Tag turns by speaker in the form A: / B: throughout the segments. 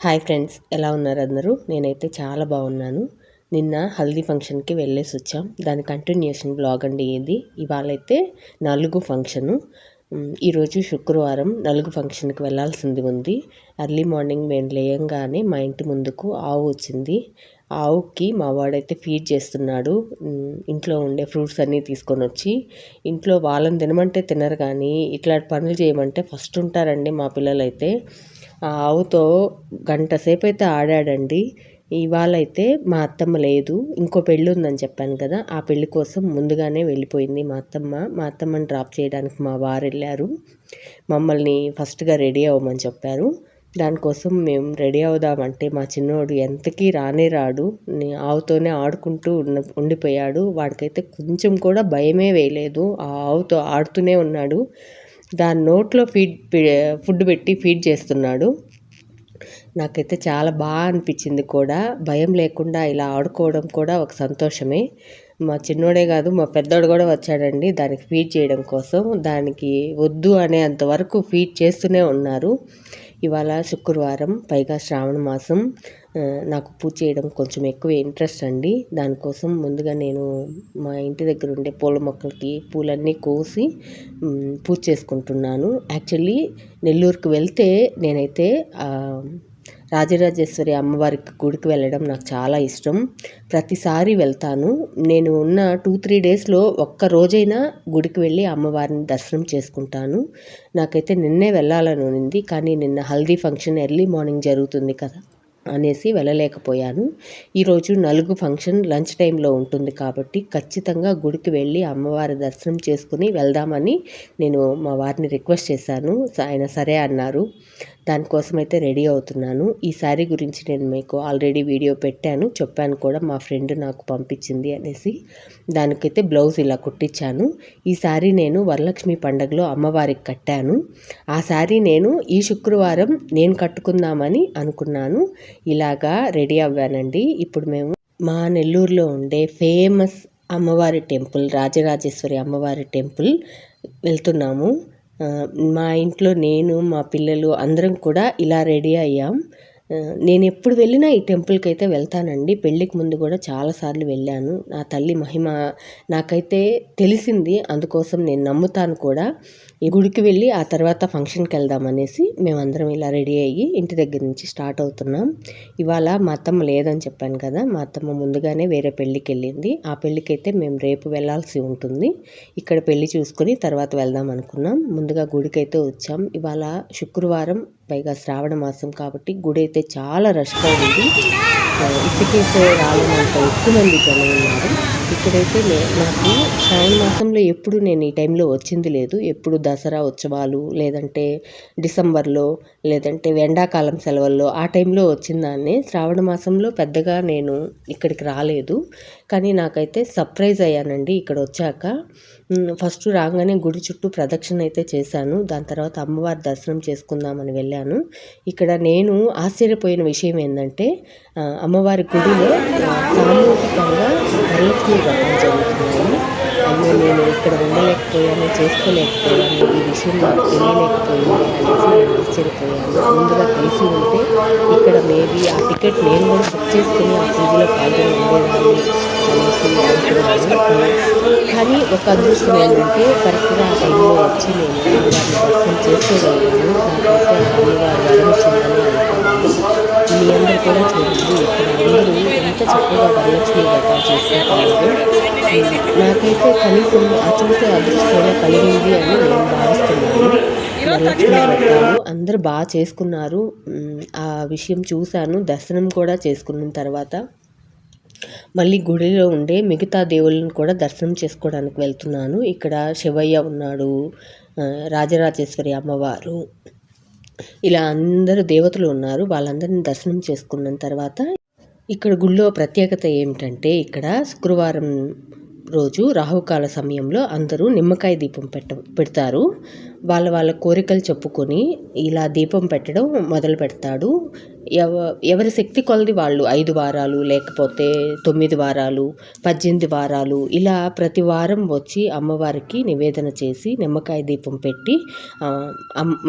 A: Hi friends ఎలా ఉన్నారు అందరూ? నేనైతే చాలా బాగున్నాను. నిన్న హల్దీ ఫంక్షన్కి వెళ్ళేసి వచ్చాం. దాని కంటిన్యూషన్ బ్లాగ్ అండి ఇది. ఇవాళైతే నలుగు ఫంక్షను. ఈరోజు శుక్రవారం నలుగు ఫంక్షన్కి వెళ్ళాల్సింది ఉంది. అర్లీ మార్నింగ్ మేము లేయంగానే మా ఇంటి ముందుకు ఆవు వచ్చింది. ఆవుకి మా వాడైతే ఫీడ్ చేస్తున్నాడు. ఇంట్లో ఉండే ఫ్రూట్స్ అన్నీ తీసుకొని వచ్చి ఇంట్లో వాళ్ళని తినమంటే తినరు కానీ ఇట్లాంటి పనులు చేయమంటే ఫస్ట్ ఉంటారండి మా పిల్లలైతే. ఆ ఆవుతో గంట సేపు అయితే ఆడాడండి. ఇవాళ అయితే మా అత్తమ్మ లేదు. ఇంకో పెళ్ళి ఉందని చెప్పాను కదా ఆ పెళ్ళి కోసం ముందుగానే వెళ్ళిపోయింది మా అత్తమ్మ. మా అత్తమ్మని డ్రాప్ చేయడానికి మా వారు వెళ్ళారు మమ్మల్ని ఫస్ట్గా రెడీ అవ్వమని చెప్పారు. దానికోసం మేము రెడీ అవుదామంటే మా చిన్నోడు ఎంతకీ రానే రాడు. ఆవుతోనే ఆడుకుంటూ ఉన్న ఉండిపోయాడు. వాడికైతే కొంచెం కూడా భయమే వేయలేదు. ఆ ఆవుతో ఆడుతూనే ఉన్నాడు. దాని నోట్లో ఫీడ్ ఫుడ్ పెట్టి ఫీడ్ చేస్తున్నాడు. నాకైతే చాలా బాగా అనిపించింది కూడా. భయం లేకుండా ఇలా ఆడుకోవడం కూడా ఒక సంతోషమే. మా చిన్నోడే కాదు మా పెద్దోడు కూడా వచ్చాడండి దానికి ఫీడ్ చేయడం కోసం. దానికి వద్దు అనే అంతవరకు ఫీడ్ చేస్తూనే ఉన్నారు. ఇవాళ శుక్రవారం పైగా శ్రావణ మాసం. నాకు పూజ చేయడం కొంచెం ఎక్కువ ఇంట్రెస్ట్ అండి. దానికోసం ముందుగా నేను మా ఇంటి దగ్గర ఉండే పూల మొక్కలకి పూలన్నీ కోసి పూజ చేసుకుంటున్నాను. యాక్చువల్లీ నెల్లూరుకు వెళ్తే నేనైతే రాజరాజేశ్వరి అమ్మవారికి గుడికి వెళ్ళడం నాకు చాలా ఇష్టం. ప్రతిసారి వెళ్తాను. నేను ఉన్న టూ త్రీ డేస్లో ఒక్క రోజైనా గుడికి వెళ్ళి అమ్మవారిని దర్శనం చేసుకుంటాను. నాకైతే నిన్నే వెళ్ళాలని ఉంది కానీ నిన్న హల్దీ ఫంక్షన్ ఎర్లీ మార్నింగ్ జరుగుతుంది కదా. అనేసి వెళ్ళలేకపోయాను. ఈరోజు నలుగు ఫంక్షన్ లంచ్ టైంలో ఉంటుంది కాబట్టి ఖచ్చితంగా గుడికి వెళ్ళి అమ్మవారి దర్శనం చేసుకుని వెళ్దామని నేను మా వారిని రిక్వెస్ట్ చేశాను. ఆయన సరే అన్నారు. దానికోసం అయితే రెడీ అవుతున్నాను. ఈ శారీ గురించి నేను మీకు ఆల్రెడీ వీడియో పెట్టాను. చెప్పాను కూడా మా ఫ్రెండ్ నాకు పంపించింది అనేసి. దానికైతే బ్లౌజ్ ఇలా కుట్టించాను. ఈ శారీ నేను వరలక్ష్మి పండగలో అమ్మవారికి కట్టాను. ఆ శారీ నేను ఈ శుక్రవారం నేను కట్టుకుందామని అనుకున్నాను. ఇలాగా రెడీ అవ్వానండి. ఇప్పుడు మేము మా నెల్లూరులో ఉండే ఫేమస్ అమ్మవారి టెంపుల్ రాజరాజేశ్వరి అమ్మవారి టెంపుల్ వెళ్తున్నాము. మా ఇంట్లో నేను మా పిల్లలు అందరం కూడా ఇలా రెడీ అయ్యాం. నేను ఎప్పుడు వెళ్ళినా ఈ టెంపుల్కి అయితే వెళ్తానండి. పెళ్ళికి ముందు కూడా చాలాసార్లు వెళ్ళాను. నా తల్లి మహిమ నాకైతే తెలిసింది. అందుకోసం నేను నమ్ముతాను కూడా. ఈ గుడికి వెళ్ళి ఆ తర్వాత ఫంక్షన్కి వెళ్దాం అనేసి మేమందరం ఇలా రెడీ అయ్యి ఇంటి దగ్గర నుంచి స్టార్ట్ అవుతున్నాం. ఇవాళ మా అత్తమ్మ లేదని చెప్పాను కదా మా అత్తమ్మ ముందుగానే వేరే పెళ్ళికి వెళ్ళింది. ఆ పెళ్ళికి అయితే మేము రేపు వెళ్ళాల్సి ఉంటుంది. ఇక్కడ పెళ్ళి చూసుకొని తర్వాత వెళ్దాం అనుకున్నాం. ముందుగా గుడికి అయితే వచ్చాం. ఇవాళ శుక్రవారం పైగా శ్రావణ మాసం కాబట్టి గుడి అయితే చాలా రష్గా ఉంది. ఇసుకేసే రాళ్ళనంత ఎక్కువ మంది జనం ఉన్నారు. ఇక్కడైతే నాకు శ్రావణ మాసంలో ఎప్పుడు నేను ఈ టైంలో వచ్చింది లేదు. ఎప్పుడు దసరా ఉత్సవాలు లేదంటే డిసెంబర్లో లేదంటే ఎండాకాలం సెలవుల్లో ఆ టైంలో వచ్చిందాన్ని శ్రావణ మాసంలో పెద్దగా నేను ఇక్కడికి రాలేదు. కానీ నాకైతే సర్ప్రైజ్ అయ్యానండి ఇక్కడ వచ్చాక. ఫస్ట్ రాగానే గుడి చుట్టూ ప్రదక్షిణ అయితే చేశాను. దాని తర్వాత అమ్మవారి దర్శనం చేసుకుందామని వెళ్ళాను. ఇక్కడ నేను ఆశ్చర్యపోయిన విషయం ఏంటంటే అమ్మవారి గుడిలో సామూహికంగా వరలక్ష్మి వ్రతం జరుగుతున్నాయి. అయ్యో నేను ఇక్కడ ఉండలేకపోయాను చేసుకోలేకపోయాను ఈ విషయం నాకు తెలియలేకపోయింది అనేసి నేను ఆశ్చర్యపోయాను. ముందుగా తెలిసి ఉంటే ఇక్కడ మేబీ ఆ టికెట్ నేను కూడా బుక్ చేసుకుని ఆ పూజలో పాల్గొని ఉండేదాన్ని అనేసి అనుకున్నాను. కానీ ఒక అదృష్టం ఏంటంటే కరెక్ట్గా ఆ టైంలో వచ్చి నేను అమ్మవారిని దర్శనం చేసుకోగలిగాను నాకైతే అమ్మవారు వరం ఇచ్చిందని అనుకున్నాను. మీ అందరూ కూడా చూడండి ఇక్కడ అందరూ ఎంత చక్కగా వరలక్ష్మి వ్రతం చేసుకుంటున్నారు నాకైతే కనీసం ఆ చూసే అదృష్టం కలిగింది అని నేను భావిస్తున్నాను. వ్రతాలు అందరూ బాగా చేసుకున్నారు. ఆ విషయం చూశాను. దర్శనం కూడా చేసుకున్న తర్వాత మళ్ళీ గుడిలో ఉండే మిగతా దేవుళ్ళని కూడా దర్శనం చేసుకోవడానికి వెళ్తున్నాను. ఇక్కడ శివయ్య ఉన్నాడు రాజరాజేశ్వరి అమ్మవారు. ఇలా అందరు దేవతలు ఉన్నారు. వాళ్ళందరిని దర్శనం చేసుకున్న తర్వాత ఇక్కడ గుళ్ళో ప్రత్యేకత ఏమిటంటే ఇక్కడ శుక్రవారం రోజు రాహుకాల సమయంలో అందరూ నిమ్మకాయ దీపం పెట్ట పెడతారు. వాళ్ళ వాళ్ళ కోరికలు చెప్పుకొని ఇలా దీపం పెట్టడం మొదలు పెడతాడు. ఎవ ఎవరి శక్తి కొలది వాళ్ళు? ఐదు వారాలు లేకపోతే తొమ్మిది వారాలు పద్దెనిమిది వారాలు. ఇలా ప్రతి వారం వచ్చి అమ్మవారికి నివేదన చేసి నిమ్మకాయ దీపం పెట్టి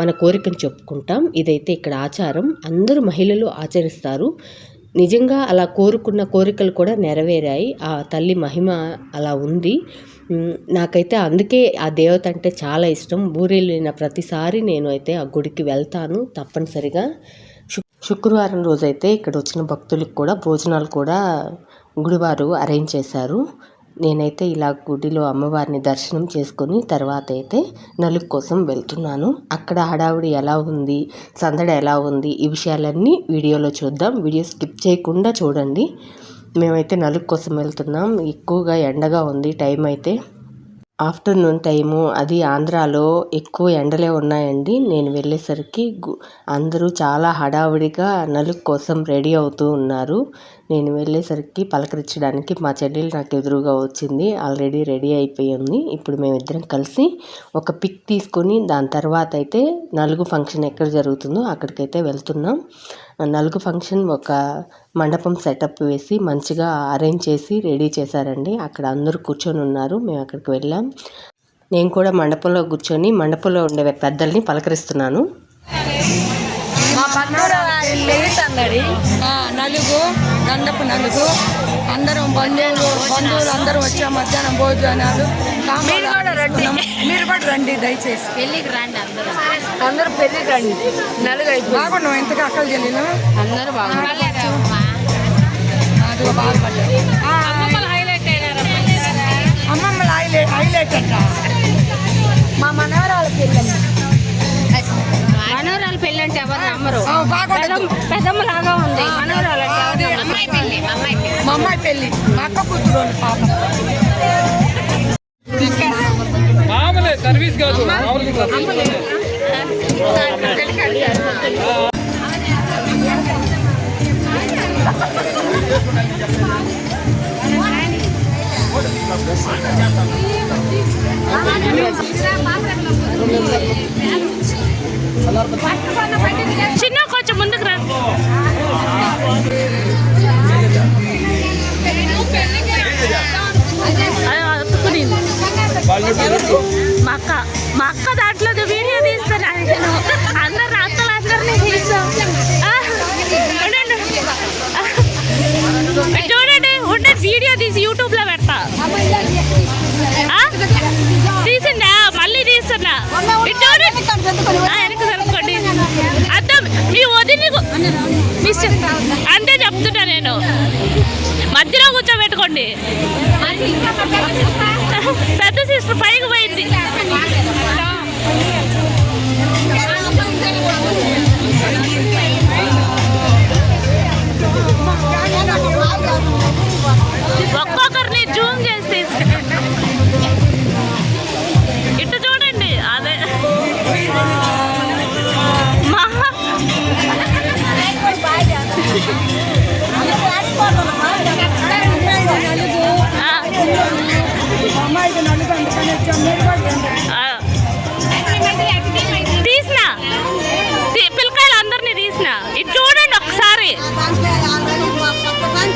A: మన కోరికను చెప్పుకుంటాం. ఇదైతే ఇక్కడ ఆచారం. అందరూ మహిళలు ఆచరిస్తారు. నిజంగా అలా కోరుకున్న కోరికలు కూడా నెరవేరాయి. ఆ తల్లి మహిమ అలా ఉంది. నాకైతే అందుకే ఆ దేవత అంటే చాలా ఇష్టం. ఊరెళ్ళిన ప్రతిసారి నేను అయితే ఆ గుడికి వెళ్తాను తప్పనిసరిగా. శుక్రవారం రోజైతే ఇక్కడ వచ్చిన భక్తులకు కూడా భోజనాలు కూడా గుడివారు అరేంజ్ చేశారు. నేనైతే ఇలా గుడిలో అమ్మవారిని దర్శనం చేసుకుని తర్వాత అయితే నలుగు కోసం వెళ్తున్నాను. అక్కడ హడావుడి ఎలా ఉంది? సందడి ఎలా ఉంది? ఈ విషయాలన్నీ వీడియోలో చూద్దాం. వీడియో స్కిప్ చేయకుండా చూడండి. మేమైతే నలుగు కోసం వెళ్తున్నాం. ఎక్కువగా ఎండగా ఉంది. టైం అయితే ఆఫ్టర్నూన్ టైము. అది ఆంధ్రాలో ఎక్కువ ఎండలే ఉన్నాయండి. నేను వెళ్ళేసరికి గు- అందరూ చాలా హడావుడిగా నలుగు కోసం రెడీ అవుతూ ఉన్నారు. నేను వెళ్ళేసరికి పలకరించడానికి మా చెల్లెలు నాకు ఎదురుగా వచ్చింది. ఆల్రెడీ రెడీ అయిపోయింది ఇప్పుడు మేమిద్దరం కలిసి ఒక పిక్ తీసుకొని దాని తర్వాత అయితే నలుగు ఫంక్షన్ ఎక్కడ జరుగుతుందో అక్కడికైతే వెళ్తున్నాం. నలుగు ఫంక్షన్ ఒక మండపం సెటప్ వేసి మంచిగా అరేంజ్ చేసి రెడీ చేశారండి. అక్కడ అందరూ కూర్చొని ఉన్నారు. మేము అక్కడికి వెళ్ళాం. నేను కూడా మండపంలో కూర్చొని మండపంలో ఉండే పెద్దల్ని పలకరిస్తున్నాను.
B: లేసన్నది నలుగు దండపు నలుగు. అందరం బంధువులు బంధువులు అందరం వచ్చాం మధ్యాహ్నం భోజనాలు. మీరు కూడా రండి. మీరు కూడా రండి దయచేసి.
C: పెళ్ళికి రండి అందరూ.
B: అందరూ పెళ్ళికి రండి. నలుగు అయిపోయి బాగున్నాం ఎంతగా అక్కలు చెల్లిను
C: అందరూ బాగున్నారు. అమ్మాయి పెళ్ళి.
B: మా అక్క కూతురు పాప.
D: మామూలే సర్వీస్ కాదు
C: చిన్న పోయింది. పెద్ద సిస్టర్ పైకి పోయింది. ఒక్కొక్కరిని జూమ్ చేసి తీసుకురండి ఇటు చూడండి అదే. మా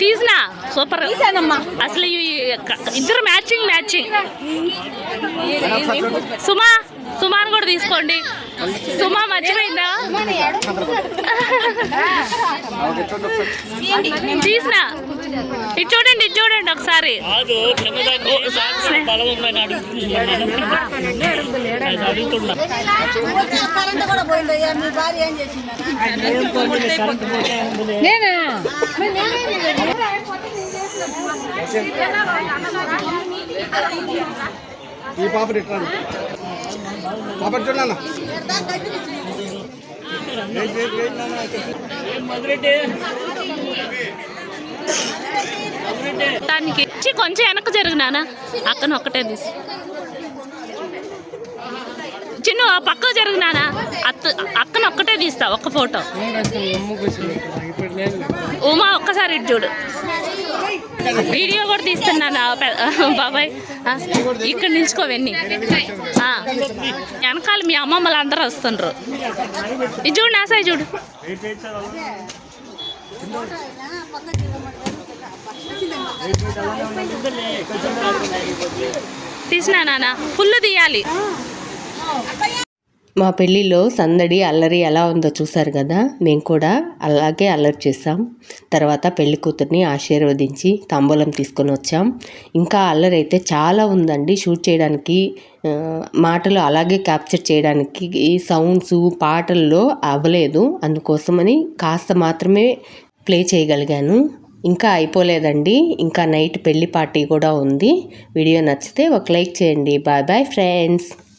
C: తీసిన. సూపర్. అసలు ఈ ఇద్దరు మ్యాచింగ్ మ్యాచింగ్. సుమా సుమాన్ కూడా తీసుకోండి. సుమా మర్చిపోయిందా? తీసిన. ఇది చూడండి ఇది చూడండి ఒకసారి.
E: ఈ పాప రిటర్న్ పాప చూడన్నా
C: దానికి ఇచ్చి కొంచెం వెనక్కి జరుగునానా అక్కన ఒక్కటే తీసి. చిన్న ఆ పక్కకు జరుగునానా అత్త అక్కన ఒక్కటే తీస్తా ఒక్క ఫోటో. ఉమా ఒక్కసారి ఇటు చూడు. వీడియో కూడా తీస్తున్నాను. బాబాయ్. ఇక్కడ నిల్చుకోవన్నీ వెనకాల మీ అమ్మమ్మలు అందరూ వస్తుండ్రు. ఇది చూడు నా సై చూడు. తీసినా నాన్న ఫుల్ తీయాలి.
A: మా పెళ్ళిలో సందడి అల్లరి ఎలా ఉందో చూశారు కదా? మేము కూడా అలాగే అల్లరి చేసాం తర్వాత పెళ్ళి కూతుర్ని ఆశీర్వదించి తాంబూలం తీసుకొని వచ్చాం. ఇంకా అల్లరి అయితే చాలా ఉందండి. షూట్ చేయడానికి మాటలు అలాగే క్యాప్చర్ చేయడానికి ఈ సౌండ్స్ పాటల్లో అవ్వలేదు. అందుకోసమని కాస్త మాత్రమే ప్లే చేయగలిగాను. ఇంకా అయిపోలేదండి. ఇంకా నైట్ పెళ్ళి పార్టీ కూడా ఉంది. వీడియో నచ్చితే ఒక లైక్ చేయండి. Bye bye friends.